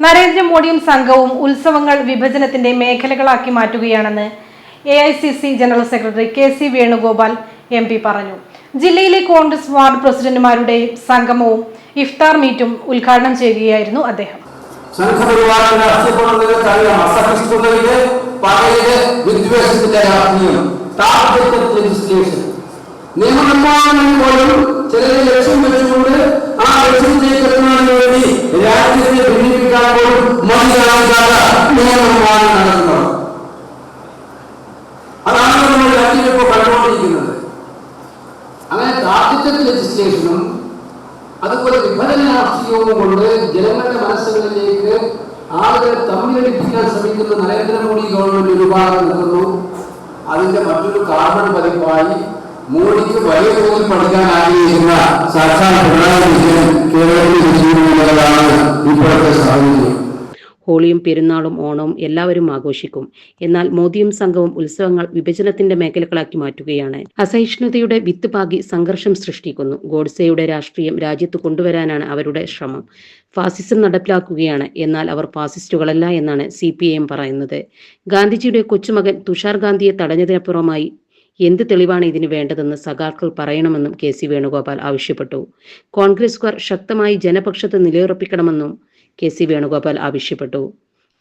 നരേന്ദ്രമോദിയും സംഘവും ഉത്സവങ്ങൾ വിഭജനത്തിന്റെ മേഖലകളാക്കി മാറ്റുകയാണെന്ന് A I C C general secretary K C Venugopal M P പറഞ്ഞു. ജില്ലയിലെ കോൺഗ്രസ് വാർഡ് പ്രസിഡന്റുമാരുടെ സംഗമവും ഇഫ്താർ മീറ്റും ഉദ്ഘാടനം ചെയ്യുകയായിരുന്നു അദ്ദേഹം. സംഘപരിവാറിന്റെ ഭിന്നിപ്പിക്കാൻ പോലും മതിയാകാത്ത നിയമനിർമ്മാണം നടത്തുന്നത്. അതാണ് നമ്മൾ രാജ്യം ഇപ്പോൾ കണ്ടുകൊണ്ടിരിക്കുന്നത്. അങ്ങനെ ടാർഗറ്റഡ് രജിസ്ട്രേഷനും അതുപോലെ വിഭജന രാഷ്ട്രീയവും കൊണ്ട് ജനങ്ങളുടെ മനസ്സുകളിലേക്ക് ആളുകളെ തമ്മിലടിപ്പിക്കാൻ ശ്രമിക്കുന്ന നരേന്ദ്രമോദി ഗവൺമെന്റ് ഒരുപാട് നിൽക്കുന്നു. അതിന്റെ മറ്റൊരു കാർബൺ പതിപ്പായി മോഡിക്ക് വലിയ തോതിൽ പഠിക്കാൻ ആഗ്രഹിക്കുന്ന സാക്ഷാൽ പിണറായി വിജയൻ കേരളത്തിൽ ഇപ്പോഴത്തെ സാഹചര്യം. ഹോളിയും പെരുന്നാളും ഓണവും എല്ലാവരും ആഘോഷിക്കും. എന്നാൽ മോദിയും സംഘവും ഉത്സവങ്ങൾ വിഭജനത്തിന്റെ മേഖലകളാക്കി മാറ്റുകയാണ്. അസഹിഷ്ണുതയുടെ വിത്ത് പാകി സംഘർഷം സൃഷ്ടിക്കുന്നു. ഗോഡ്സെയുടെ രാഷ്ട്രീയം രാജ്യത്ത് കൊണ്ടുവരാനാണ് അവരുടെ ശ്രമം. ഫാസിസം നടപ്പിലാക്കുകയാണ്. എന്നാൽ അവർ ഫാസിസ്റ്റുകളല്ല എന്നാണ് സി പറയുന്നത്. ഗാന്ധിജിയുടെ കൊച്ചുമകൻ തുഷാർ ഗാന്ധിയെ തടഞ്ഞതിനപ്പുറമായി എന്ത് തെളിവാണ് ഇതിന് വേണ്ടതെന്ന് സഖാക്കൾ പറയണമെന്നും കെ സി വേണുഗോപാൽ ആവശ്യപ്പെട്ടു. കോൺഗ്രസുകാർ ശക്തമായി ജനപക്ഷത്ത് നിലയുറപ്പിക്കണമെന്നും കെ സി വേണുഗോപാൽ ആവശ്യപ്പെട്ടു.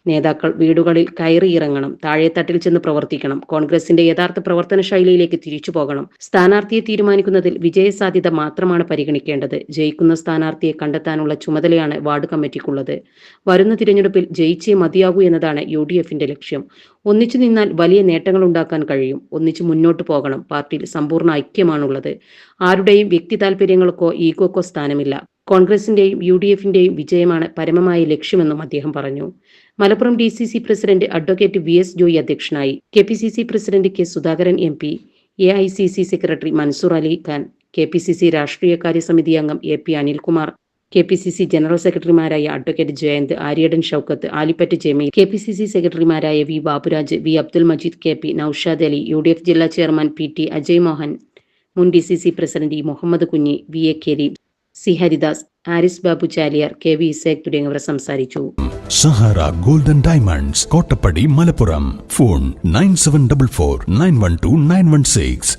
നേതാക്കൾ വീടുകളിൽ കയറിയിറങ്ങണം താഴെത്തട്ടിൽ ചെന്ന് പ്രവർത്തിക്കണം കോൺഗ്രസിന്റെ യഥാർത്ഥ പ്രവർത്തന ശൈലിയിലേക്ക് തിരിച്ചു പോകണം. സ്ഥാനാർത്ഥിയെ തീരുമാനിക്കുന്നതിൽ വിജയസാധ്യത മാത്രമാണ് പരിഗണിക്കേണ്ടത്. ജയിക്കുന്ന സ്ഥാനാർത്ഥിയെ കണ്ടെത്താനുള്ള ചുമതലയാണ് വാർഡ് കമ്മിറ്റിക്കുള്ളത്. വരുന്ന തിരഞ്ഞെടുപ്പിൽ ജയിച്ചേ മതിയാകൂ എന്നതാണ് യു ഡി എഫിന്റെ ലക്ഷ്യം. ഒന്നിച്ചു നിന്നാൽ വലിയ നേട്ടങ്ങൾ ഉണ്ടാക്കാൻ കഴിയും. ഒന്നിച്ചു മുന്നോട്ട് പോകണം. പാർട്ടിയിൽ സമ്പൂർണ ഐക്യമാണുള്ളത്. ആരുടെയും വ്യക്തി താല്പര്യങ്ങൾക്കോ ഈഗോക്കോ സ്ഥാനമില്ല. കോൺഗ്രസിന്റെയും യു ഡി എഫിന്റെയും വിജയമാണ് പരമമായ ലക്ഷ്യമെന്നും അദ്ദേഹം പറഞ്ഞു. Malappuram D C C president advocate V S Joy അധ്യക്ഷനായി K P C C president K Sudhakaran M P A I C C secretary Mansoor Ali Khan K P C C രാഷ്ട്രീയകാര്യ സമിതി അംഗം A P Anilkumar K P C C general സെക്രട്ടറിമാരായ advocate Jayanth Aryadan Shoukath Alippatt Jameel K P C C സെക്രട്ടറിമാരായ V Baburaj V Abdul Majeed K P Noushad Ali U D F ജില്ലാ chairman P T Ajay Mohan മുൻ D C C president E Muhammed Kunhi V A Kareem C Haridas Aris Babu Chaliyar K V Isaac തുടങ്ങിയവർ സംസാരിച്ചു. Sahara golden diamonds Kottappadi Malappuram. Phone nine seven double four nine one two nine one six.